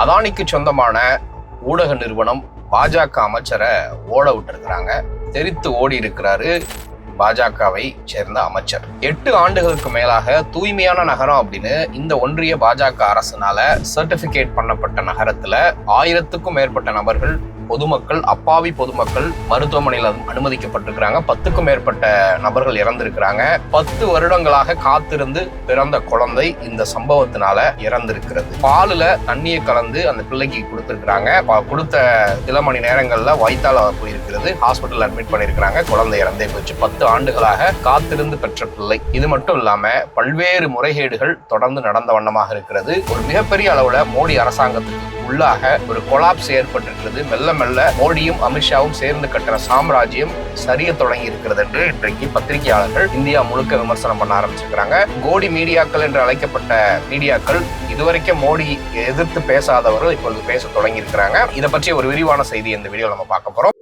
அதானிக்கு சொந்தமான ஊடக நிறுவனம் பாஜக அமைச்சரை ஓட விட்டுருக்கிறாங்க. தெரித்து ஓடி இருக்கிறாரு பாஜகவை சேர்ந்த அமைச்சர். எட்டு ஆண்டுகளுக்கு மேலாக தூய்மையான நகரம் அப்படின்னு இந்த ஒன்றிய பாஜக அரசுனால சர்டிபிகேட் பண்ணப்பட்ட நகரத்துல ஆயிரத்துக்கும் மேற்பட்ட நபர்கள் பொதுமக்கள் அப்பாவி பொதுமக்கள் மருத்துவமனையில் அனுமதிக்கப்பட்டிருக்கிறாங்க. பத்துக்கும் மேற்பட்ட நபர்கள் இறந்திருக்கிறாங்க. பத்து வருடங்களாக காத்திருந்து பிறந்த குழந்தை இந்த சம்பவத்தினால இறந்திருக்கிறது. பாலுல தண்ணியை கலந்து அந்த பிள்ளைக்கு கொடுத்திருக்கிறாங்க. ப- கொடுத்த சில மணி நேரங்கள்ல வைத்தால போயிருக்கிறது. ஹாஸ்பிட்டல் அட்மிட் பண்ணிருக்கிறாங்க குழந்தை இறந்தே போச்சு. பத்து ஆண்டுகளாக காத்திருந்து பெற்ற பிள்ளை. இது மட்டும் இல்லாம பல்வேறு முறைகேடுகள் தொடர்ந்து நடந்த வண்ணமாக இருக்கிறது. ஒரு மிகப்பெரிய அளவுல மோடி அரசாங்கத்துக்கு உள்ளாக ஒரு கொலாப்ஸ் ஏற்பட்டிருக்கிறது. மெல்ல மெல்ல மோடியும் அமித்ஷாவும் சேர்ந்து கட்டுற சாம்ராஜ்யம் சரிய தொடங்கி இருக்கிறது என்று இன்றைக்கு பத்திரிகையாளர்கள் இந்தியா முழுக்க விமர்சனம் பண்ண ஆரம்பிச்சிருக்கிறாங்க. கோடி மீடியாக்கள் என்று அழைக்கப்பட்ட மீடியாக்கள் இதுவரைக்கும் மோடி எதிர்த்து பேசாதவர்கள் இப்பொழுது பேச தொடங்கி இருக்கிறாங்க. இதை பற்றி ஒரு விரிவான செய்தி இந்த வீடியோ நம்ம பார்க்க போறோம்.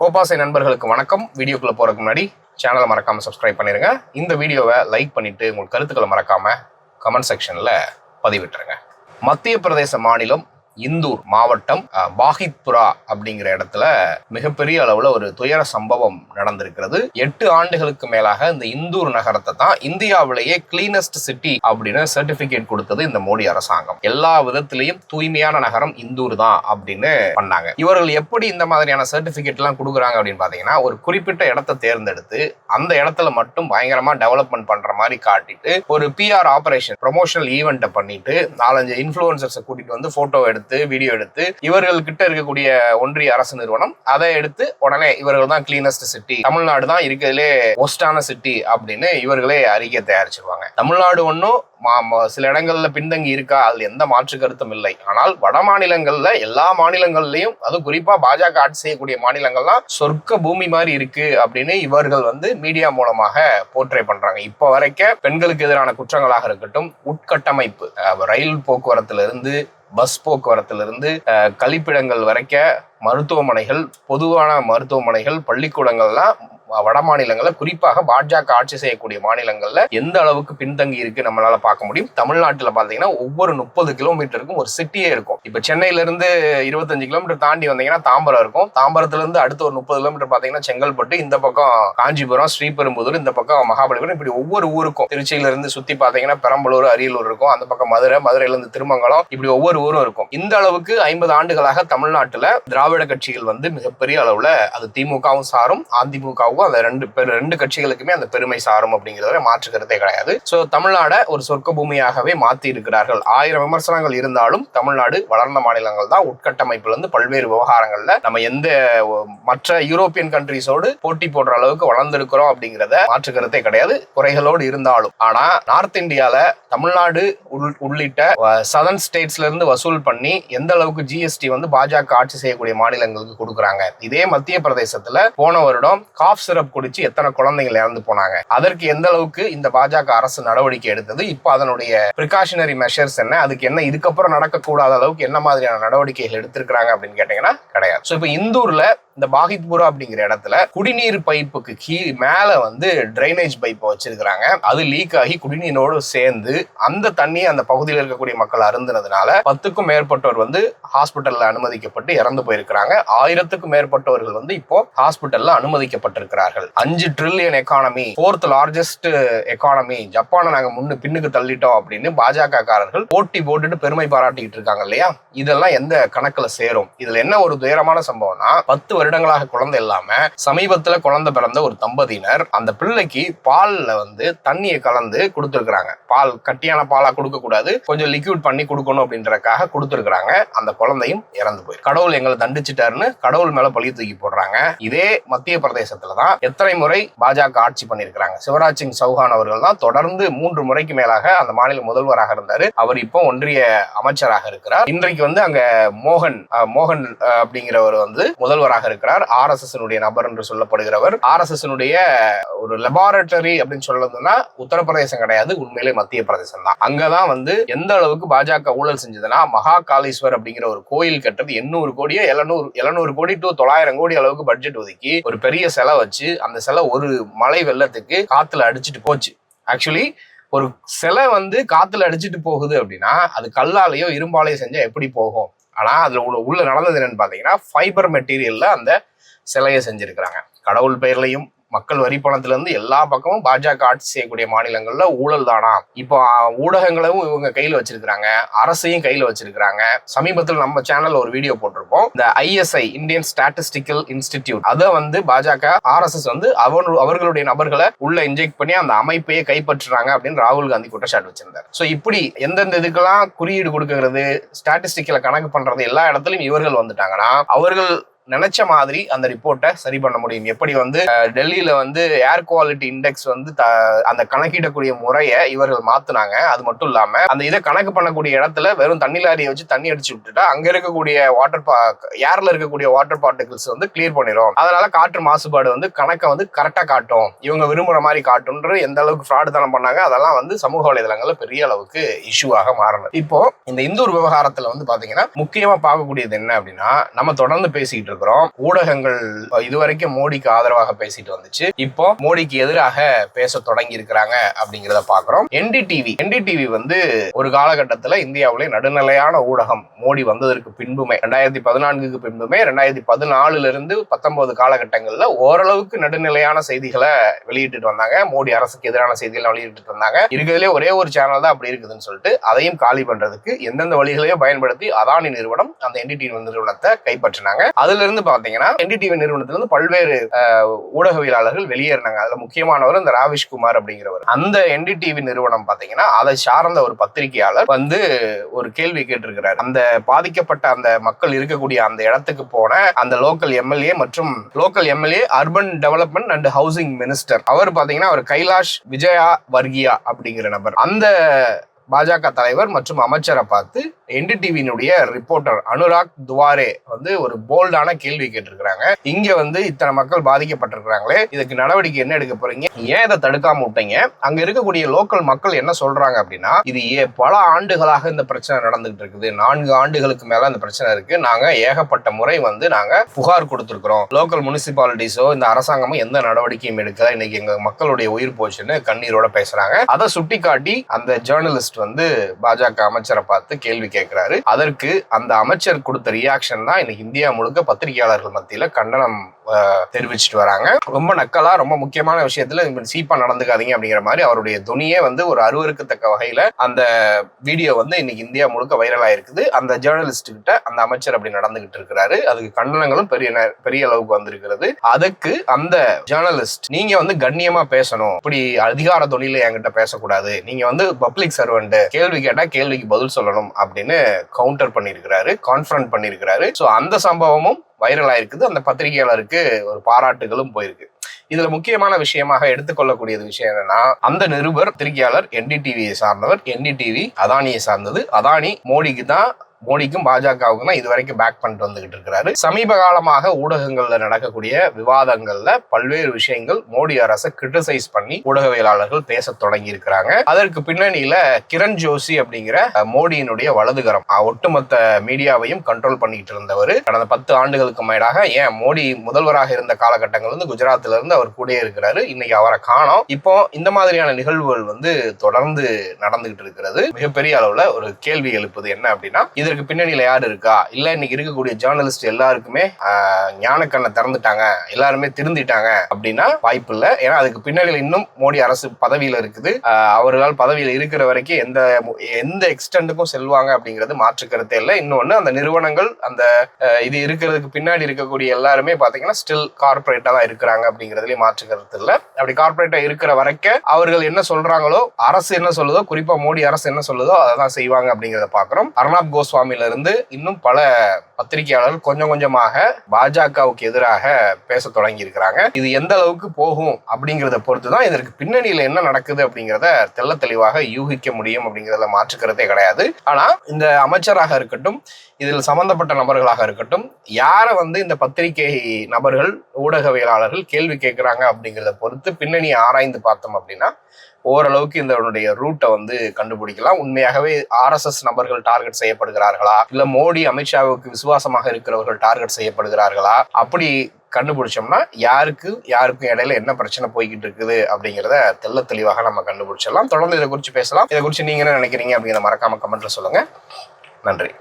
கோபாசை நண்பர்களுக்கு வணக்கம். வீடியோக்குள்ளே போகிறதுக்கு முன்னாடி சேனலை மறக்காம சப்ஸ்கிரைப் பண்ணிடுங்க இந்த வீடியோவை லைக் பண்ணிட்டு உங்கள் கருத்துக்களை மறக்காம கமெண்ட் செக்ஷனில் பதிவிட்டுருங்க. மத்திய பிரதேச மாநிலம் இந்தூர் மாவட்டம் பாகித்புரா அப்படிங்கிற இடத்துல மிகப்பெரிய அளவுல ஒரு துயர சம்பவம் நடந்திருக்கிறது. எட்டு ஆண்டுகளுக்கு மேலாக இந்த இந்தூர் நகரத்தை தான் இந்தியாவிலேயே கிளீனஸ்ட் சிட்டி அப்படின்னு சர்டிபிகேட் கொடுத்தது இந்த மோடி அரசாங்கம். எல்லா விதத்திலையும் தூய்மையான நகரம் இந்தூர் தான் அப்படின்னு பண்ணாங்க. இவர்கள் எப்படி இந்த மாதிரியான சர்டிபிகேட் எல்லாம் கொடுக்குறாங்க அப்படின்னு பாத்தீங்கன்னா ஒரு குறிப்பிட்ட இடத்தை தேர்ந்தெடுத்து அந்த இடத்துல மட்டும் பயங்கரமா டெவலப்மெண்ட் பண்ற மாதிரி காட்டிட்டு ஒரு பிஆர் ஆபரேஷன் ப்ரொமோஷனல் ஈவெண்ட்டை பண்ணிட்டு நாலஞ்சு இன்ஃபுளுசர்ஸை கூட்டிட்டு வந்து போட்டோ எடுத்து எடுத்து வீடியோ எடுத்து இவர்கள் கிட்ட இருக்கக்கூடிய ஒன்றிய அரசு நிறுவனம் அதை எடுத்து உடனே இவர்கள் தான் கிளீனஸ்ட் சிட்டி தமிழ்நாடு தான் இருக்கிறதுலே ஒஸ்டான சிட்டி அப்படின்னு இவர்களே அறிக்கை தயாரிச்சிருவாங்க. தமிழ்நாடு ஒன்றும் சில இடங்கள்ல பின்தங்கி இருக்கா? அதுல எந்த மாற்று கருத்தும் இல்லை. ஆனால் வட மாநிலங்கள்ல எல்லா மாநிலங்கள்லயும் அதுவும் குறிப்பா பாஜக ஆட்சி செய்யக்கூடிய மாநிலங்கள்லாம் சொர்க்க பூமி மாதிரி இருக்கு அப்படின்னு இவர்கள் வந்து மீடியா மூலமாக போர்ட்ரே பண்றாங்க. இப்போ வரைக்கும் பெண்களுக்கு எதிரான குற்றங்களாக இருக்கட்டும் உட்கட்டமைப்பு ரயில் போக்குவரத்துல இருந்து பஸ் போக்குவரத்திலிருந்து கழிப்பிடங்கள் வரைக்க மருத்துவமனைகள் பொதுவான மருத்துவமனைகள் பள்ளிக்கூடங்கள்லாம் வட மாநிலங்களில் குறிப்பாக பாஜக ஆட்சி செய்யக்கூடிய மாநிலங்களில் எந்த அளவுக்கு பின்தங்கி இருக்கு நம்மளால பார்க்க முடியும். தமிழ்நாட்டில் பார்த்தீங்கன்னா ஒவ்வொரு முப்பது கிலோமீட்டருக்கும் ஒரு சிட்டியே இருக்கும். இப்போ சென்னையில இருந்து இருபத்தஞ்சு கிலோமீட்டர் தாண்டி வந்தீங்கன்னா தாம்பரம் இருக்கும். தாம்பரத்துல இருந்து அடுத்த ஒரு முப்பது கிலோமீட்டர் பார்த்தீங்கன்னா செங்கல்பட்டு இந்த பக்கம் காஞ்சிபுரம் ஸ்ரீபெரும்புதூர் இந்த பக்கம் மகாபலிபுரம் இப்படி ஒவ்வொரு ஊருக்கும். திருச்சியில இருந்து சுத்தி பார்த்தீங்கன்னா பெரம்பலூர் அரியலூர் இருக்கும். அந்த பக்கம் மதுரை மதுரையில இருந்து திருமங்கலம் இப்படி ஒவ்வொரு ஊரும் இருக்கும். இந்த அளவுக்கு ஐம்பது ஆண்டுகளாக தமிழ்நாட்டில் திராவிட கட்சிகள் வந்து மிகப்பெரிய அளவுல அது திமுகவும் சாரும் அதிமுகவும் அந்த ரெண்டு பெரு ரெண்டு கட்சிகளுக்குமே அந்த பெருமை சாரும் அப்படிங்கிறத மாற்று கருத்தே கிடையாது. ஸோ தமிழ்நாட ஒரு சொர்க்க பூமியாகவே மாத்தி இருக்கிறார்கள் ஆயிரம் விமர்சனங்கள் இருந்தாலும் தமிழ்நாடு வளர்ந்த மாநிலங்கள் தான் உட்கட்டமைப்புல இருந்து பல்வேறு விவகாரங்கள்ல நம்ம எந்த மற்ற யூரோப்பியன் கண்ட்ரிஸோடு போட்டி போடுற அளவுக்கு வளர்ந்துருக்கிறோம் அப்படிங்கிறத மாற்று கருத்தே கிடையாது. குறைகளோடு இருந்தாலும். ஆனா நார்த் இந்தியால தமிழ்நாடு உள்ளிட்ட சதர்ன் ஸ்டேட்ஸ்ல இருந்து வசூல் பண்ணி எந்த அளவுக்கு ஜிஎஸ்டி வந்து பாஜக ஆட்சி செய்யக்கூடிய மாநிலங்களுக்கு கொடுக்குறாங்க. இதே மத்திய பிரதேசத்துல போன வருடம் காஃப் சிரப் குடிச்சு எத்தனை குழந்தைகள் இறந்து போனாங்க. அதற்கு எந்த அளவுக்கு இந்த பாஜக அரசு நடவடிக்கை எடுத்தது? இப்போ அதனுடைய ப்ரிகாஷனரி மெஷர்ஸ் என்ன? அதுக்கு என்ன? இதுக்கப்புறம் நடக்கக்கூடாத அளவுக்கு என்ன மாதிரியான நடவடிக்கைகள் எடுத்திருக்கிறாங்க அப்படின்னு கேட்டீங்கன்னா கிடையாது. ஸோ இப்போ இந்தூர்ல இந்த பாகித்புரா அப்படிங்கிற இடத்துல குடிநீர் பைப்புக்கு கீழ் மேல வந்து ட்ரைனேஜ் பைப்பை வச்சிருக்கிறாங்க. அது லீக் ஆகி குடிநீரோடு சேர்ந்து அந்த தண்ணி அந்த பகுதியில் இருக்கக்கூடிய மக்கள் அருந்தினதுனால பத்துக்கும் மேற்பட்டோர் வந்து ஹாஸ்பிட்டல்ல அனுமதிக்கப்பட்டு இறந்து போயிருக்கிறாங்க. ஆயிரத்துக்கும் மேற்பட்டவர்கள் வந்து இப்போ ஹாஸ்பிட்டல்ல அனுமதிக்கப்பட்டிருக்கிறார்கள். அஞ்சு trillion economy fourth largest economy ஜப்பானை நாங்க முன்னு பின்னுக்கு தள்ளிட்டோம் அப்படின்னு பாஜக காரர்கள் போட்டி போட்டுட்டு பெருமை பாராட்டிக்கிட்டு இருக்காங்க இல்லையா? இதெல்லாம் எந்த கணக்குல சேரும்? இதுல என்ன ஒரு துயரமான சம்பவம்னா பத்து வருடங்களாக குழந்தை இல்லாம சமீபத்துல குழந்தை பிறந்த ஒரு தம்பதியினர். அந்த பிள்ளைக்கு பால்ல வந்து தண்ணியை கலந்து கொடுத்துருக்காங்க பால் கட்டியான பாலா கொடுக்க கூடாது. கொஞ்சம் லிக்யூட் பண்ணி கொடுக்கணும் அப்படின்றதுக்காக கொடுத்துருக்காங்க அந்த குழந்தையும் இறந்து போய் கடவுள் எங்களை தண்டிச்சிட்டாருன்னு கடவுள் மேல பழி தூக்கி போடுறாங்க. இதே மத்திய பிரதேசத்துல தான் எத்தனை முறை பாஜக ஆட்சி பண்ணியிருக்கிறாங்க. சிவராஜ் சிங் சௌஹான் அவர்கள் தான் தொடர்ந்து மூன்று முறைக்கு மேலாக அந்த மாநில முதல்வராக இருந்தாரு. அவர் இப்போ ஒன்றிய அமைச்சராக இருக்கிறார். இன்றைக்கு வந்து அங்க மோகன் அஹ், மோகன் அப்படிங்கிறவர் வந்து முதல்வராக இருக்கிறார். இருக்கிறார் ஆர் எஸ் எஸ் நபர் என்று சொல்லப்படுகிறவர். ஆர் எஸ் எஸ் ஒரு லெபார்டரி அப்படின்னு சொல்றதுன்னா உத்தரப்பிரதேசம் கிடையாது. உண்மையிலே மத்திய பிரதேசம் தான். அங்கதான் வந்து எந்த அளவுக்கு பாஜக ஊழல் செஞ்சதுன்னா மகா காளீஸ்வர் அப்படிங்கிற ஒரு கோயில் கட்டுறது எண்ணூறு கோடியோ எழுநூறு எழுநூறு கோடி டு தொள்ளாயிரம் கோடி அளவுக்கு பட்ஜெட் ஒதுக்கி ஒரு பெரிய செலை வச்சு அந்த செலை ஒரு மழை வெள்ளத்துக்கு காத்துல அடிச்சிட்டு போச்சு. ஆக்சுவலி ஒரு சிலை வந்து காத்துல அடிச்சிட்டு போகுது அப்படின்னா அது கல்லாலேயோ இரும்பாலையோ செஞ்சா எப்படி போகும்? ஆனால் அதில் உள்ள உள்ள நடந்தது என்னன்னு பார்த்தீங்கன்னா ஃபைபர் மெட்டீரியலில் அந்த சிலையை செஞ்சுருக்கிறாங்க. கடவுள் பெயர்லையும் மக்கள் வரி பணத்துல இருந்து எல்லா பக்கமும் பாஜக ஆட்சி செய்யக்கூடிய மாநிலங்கள்ல ஊழல் தானா? இப்போ அஹ், ஊடகங்களும் இவங்க கையில வச்சிருக்கிறாங்க. அரசையும் கையில வச்சிருக்கிறாங்க. சமீபத்தில் நம்ம சேனல்ல ஒரு வீடியோ போட்டிருப்போம். இந்த ஐஎஸ்ஐ இந்தியன் ஸ்டாட்டிஸ்டிக்கல் இன்ஸ்டிடியூட் அதை வந்து பாஜக ஆர்எஸ்எஸ் வந்து அவர் அவர்களுடைய நபர்களை உள்ள இன்ஜெக்ட் பண்ணி அந்த அமைப்பையே கைப்பற்றுறாங்க அப்படின்னு ராகுல் காந்தி குற்றச்சாட்டு வச்சிருந்தார். சோ இப்படி எந்தெந்த இதுக்கெல்லாம் குறியீடு கொடுக்கறது ஸ்டாட்டிஸ்டிக்கல கணக்கு பண்றது எல்லா இடத்துலயும் இவர்கள் வந்துட்டாங்கன்னா அவர்கள் நினைச்ச மாதிரி அந்த ரிப்போர்ட்டை சரி பண்ண முடியும். எப்படி வந்து டெல்லியில வந்து ஏர் குவாலிட்டி இண்டெக்ஸ் வந்து த- அந்த கணக்கிடக்கூடிய முறையை இவர்கள் மாத்தினாங்க. அது மட்டும் இல்லாம அந்த இதை கணக்கு பண்ணக்கூடிய இடத்துல வெறும் தண்ணி லாரியை வச்சு தண்ணி அடிச்சு விட்டுட்டா அங்க இருக்கக்கூடிய வாட்டர் பா ஏர்ல இருக்கக்கூடிய வாட்டர் பார்ட்டிகல்ஸ் வந்து கிளியர் பண்ணிடும் அதனால காற்று மாசுபாடு வந்து கணக்கை வந்து கரெக்டா காட்டும். இவங்க விரும்புற மாதிரி காட்டும்ன்ற எந்த அளவுக்கு ஃப்ராடு தனம் பண்ணாங்க அதெல்லாம் வந்து சமூக வலைதளங்கள்ல பெரிய அளவுக்கு இஷ்யூவாக மாறணும். இப்போ இந்த இந்தூர் விவகாரத்துல வந்து பாத்தீங்கன்னா முக்கியமா பார்க்கக்கூடியது என்ன அப்படின்னா நம்ம தொடர்ந்து பேசிக்கிட்டு இருக்கிறோம் ஊடகங்கள் இதுவரைக்கும் மோடிக்கு ஆதரவாக பேசிட்டு வந்துச்சு. இப்போ மோடிக்கு எதிராக பேச தொடங்கி இருக்கிறாங்க அப்படிங்கிறத பாக்குறோம் என்டிடிவி என்டிடிவி வந்து ஒரு காலகட்டத்துல இந்தியாவிலே நடுநிலையான ஊடகம் மோடி வந்ததற்கு பின்புமே ரெண்டாயிரத்தி பதினான்குக்கு பின்புமே ரெண்டாயிரத்தி பதினாலுல இருந்து பத்தொன்பது காலகட்டங்கள்ல ஓரளவுக்கு நடுநிலையான செய்திகளை வெளியிட்டு வந்தாங்க. மோடி அரசுக்கு எதிரான செய்திகளை வெளியிட்டு வந்தாங்க இருக்கிறதுலே ஒரே ஒரு சேனல் தான் அப்படி இருக்குதுன்னு சொல்லிட்டு அதையும் காலி பண்றதுக்கு எந்தெந்த வழிகளையும் பயன்படுத்தி அதானி நிறுவனம் அந்த என்டிடிவி நிறுவனத்தை கைப்பற்றினாங்க. அதுல இருந்து பாத்தீங்கன்னா என்டிடிவி நிறுவனத்துல இருந்து பல்வேறு ஊடகவியலாளர்கள் வெளியேறினாங்க. அதுல முக்கியமானவர் இந்த ராவிஷ் குமார் அப்படிங்கிறவர். அந்த என்டிடிவி நிறுவனம் பாத்தீங்கன்னா அதை சார்ந்த ஒரு பத்திரிகையாளர் வந்து ஒரு கேள்வி கேட்டிருக்கிறார். அந்த பாதிக்கப்பட்ட அந்த மக்கள் இருக்கக்கூடிய அந்த இடத்துக்கு போன அந்த லோக்கல் எம்எல்ஏ மற்றும் local MLA urban development and housing minister. அவர் பாத்தீங்கன்னா அவர் கைலாஷ் விஜயா வர்கியா அப்படிங்கிற நபர். அந்த பாஜக தலைவர் மற்றும் அமைச்சரை பார்த்து என்டிடிவியினுடைய ரிப்போர்ட்டர் அனுராக் துவாரே வந்து ஒரு போல்டான கேள்வி கேட்டிருக்கிறாங்க. இங்க வந்து இத்தனை மக்கள் பாதிக்கப்பட்டிருக்கிறாங்களே இதுக்கு நடவடிக்கை என்ன எடுக்க போறீங்க? ஏன் இதை தடுக்காம விட்டீங்க? அங்க இருக்கக்கூடிய லோக்கல் மக்கள் என்ன சொல்றாங்க அப்படின்னா இது ஏ- பல ஆண்டுகளாக இந்த பிரச்சனை நடந்துகிட்டு இருக்குது. நான்கு ஆண்டுகளுக்கு மேல இந்த பிரச்சனை இருக்கு. நாங்க ஏகப்பட்ட முறை வந்து நாங்க புகார் கொடுத்திருக்கிறோம். லோக்கல் முனிசிபாலிட்டிஸோ இந்த அரசாங்கமோ எந்த நடவடிக்கையும் எடுக்கல. இன்னைக்கு எங்க மக்களுடைய உயிர் போச்சுன்னு கண்ணீரோட பேசுறாங்க. அதை சுட்டிக்காட்டி அந்த ஜேர்னலிஸ்ட் வந்து பாஜக அமைச்சரை பார்த்து கேள்வி கேட்கிறாரு. அதற்கு அந்த அமைச்சர் கொடுத்த ரியாக்ஷன் தான் இன்னைக்கு இந்தியா முழுக்க பத்திரிகையாளர்கள் மத்தியில கண்டனம் தெரிவிச்சுட்டு தெரிவிச்சிட்டு வராங்க. ரொம்ப நக்கலா ரொம்ப முக்கியமான விஷயத்துல சீப்பா நடந்துக்காதீங்க அப்படிங்கிற மாதிரி அவருடைய துணியே வந்து ஒரு அருவருக்கத்தக்க வகையில அந்த வீடியோ வந்து இன்னைக்கு இந்தியா முழுக்க வைரல் ஆயிருக்குது. அந்த ஜேர்னலிஸ்ட் கிட்ட அந்த அமைச்சர் அப்படி நடந்துகிட்டு இருக்கிறாரு. அதுக்கு கண்டனங்களும் பெரிய ந- பெரிய அளவுக்கு வந்திருக்கிறது. அதுக்கு அந்த ஜேர்னலிஸ்ட் நீங்க வந்து கண்ணியமா பேசணும். இப்படி அதிகார தொழில என்கிட்ட பேசக்கூடாது. நீங்க வந்து பப்ளிக் சர்வெண்ட் கேள்வி கேட்டா கேள்விக்கு பதில் சொல்லணும் அப்படின்னு கவுண்டர் பண்ணியிருக்கிறாரு கான்ஃபரன்ட் பண்ணியிருக்கிறாரு ஸோ அந்த சம்பவமும் வைரல் ஆயிருக்குது. அந்த பத்திரிகையாளருக்கு ஒரு பாராட்டுகளும் போயிருக்கு. இதுல முக்கியமான விஷயமாக எடுத்துக்கொள்ளக்கூடியது விஷயம் என்னன்னா அந்த நிருபர் பத்திரிகையாளர் என்டிடிவியை சார்ந்தவர் என்டிடிவி அதானியை சார்ந்தது. அதானி மோடிக்கு தான் மோடிக்கும் பாஜகவுக்கும் தான் இது வரைக்கும் பேக் பண்ணிட்டு வந்துகிட்டு இருக்கிறாரு. சமீப காலமாக ஊடகங்கள்ல நடக்கக்கூடிய விவாதங்கள்ல பல்வேறு விஷயங்கள் மோடி அரசை கிரிட்டிசைஸ் பண்ணி ஊடகவியலாளர்கள் பேச தொடங்கி இருக்கிறாங்க அதற்கு பின்னணியில கிரண் ஜோஷி அப்படிங்கிற மோடியினுடைய வலதுகரம். ஒட்டுமொத்த மீடியாவையும் கண்ட்ரோல் பண்ணிட்டு இருந்தவர். கடந்த பத்து ஆண்டுகளுக்கு மேலாக ஏன் மோடி முதல்வராக இருந்த காலகட்டங்கள் வந்து குஜராத்ல இருந்து அவர் கூடயே இருக்கிறாரு. இன்னைக்கு அவரை காணோம். இப்போ இந்த மாதிரியான நிகழ்வுகள் வந்து தொடர்ந்து நடந்துகிட்டு இருக்கிறது. மிகப்பெரிய அளவுல ஒரு கேள்வி எழுப்புது என்ன அப்படின்னா இது இதற்கு பின்னணியில் யார் இருக்கா? இல்லை இன்னைக்கு இருக்கக்கூடிய ஜேர்னலிஸ்ட் எல்லாருக்குமே ஞானக்கண்ணை திறந்துட்டாங்க. எல்லாருமே திருந்திட்டாங்க அப்படின்னா வாய்ப்பு இல்லை. ஏன்னா அதுக்கு பின்னணியில் இன்னும் மோடி அரசு பதவியில் இருக்குது. அவர்களால் பதவியில் இருக்கிற வரைக்கும் எந்த எந்த எக்ஸ்டெண்டுக்கும் செல்வாங்க அப்படிங்கிறது மாற்று கருத்தே இல்லை. இன்னொன்னு அந்த நிறுவனங்கள் அந்த இது இருக்கிறதுக்கு பின்னாடி இருக்கக்கூடிய எல்லாருமே பார்த்தீங்கன்னா ஸ்டில் கார்பரேட்டாக தான் இருக்கிறாங்க அப்படிங்கிறதுலேயும் மாற்று கருத்து இல்லை. அப்படி கார்பரேட்டாக இருக்கிற வரைக்கும் அவர்கள் என்ன சொல்றாங்களோ அரசு என்ன சொல்லுதோ குறிப்பாக மோடி அரசு என்ன சொல்லுதோ அதை தான் செய்வாங்க அப்படிங்கிறத பாக்குறோம். அர்ணாப் கோஸ்வாமில இருந்து இன்னும் பல பத்திரிகையாளர்கள் கொஞ்சம் கொஞ்சமாக பாஜகவுக்கு எதிராக பேச தொடங்கி இருக்கிறாங்க இது எந்த அளவுக்கு போகும் அப்படிங்கிறத பொறுத்து தான் இதற்கு பின்னணியில என்ன நடக்குது அப்படிங்கிறத தெல்ல தெளிவாக யூகிக்க முடியும் அப்படிங்கிறதுல மாற்றுக்கிறதே கிடையாது. ஆனா இந்த அமைச்சராக இருக்கட்டும் இதில் சம்பந்தப்பட்ட நபர்களாக இருக்கட்டும் யாரை வந்து இந்த பத்திரிகை நபர்கள் ஊடகவியலாளர்கள் கேள்வி கேட்கிறாங்க அப்படிங்கிறத பொறுத்து பின்னணியை ஆராய்ந்து பார்த்தோம் அப்படின்னா ஓரளவுக்கு இதனுடைய ரூட்டை வந்து கண்டுபிடிக்கலாம். உண்மையாகவே ஆர்எஸ்எஸ் நபர்கள் டார்கெட் செய்யப்படுகிறார்களா? இல்ல மோடி அமித்ஷாவுக்கு விசுவாசமாக இருக்கிறவர்கள் டார்கெட் செய்யப்படுகிறார்களா? அப்படி கண்டுபிடிச்சோம்னா யாருக்கு யாருக்கும் இடையில என்ன பிரச்சனை போய்கிட்டு இருக்குது அப்படிங்கிறத தெள்ள தெளிவாக நம்ம கண்டுபிடிச்சிடலாம். தொடர்ந்து இதை குறித்து பேசலாம். இதை குறித்து நீங்க என்ன நினைக்கிறீங்க அப்படிங்கிறத மறக்காம கமெண்ட்ல சொல்லுங்க. நன்றி.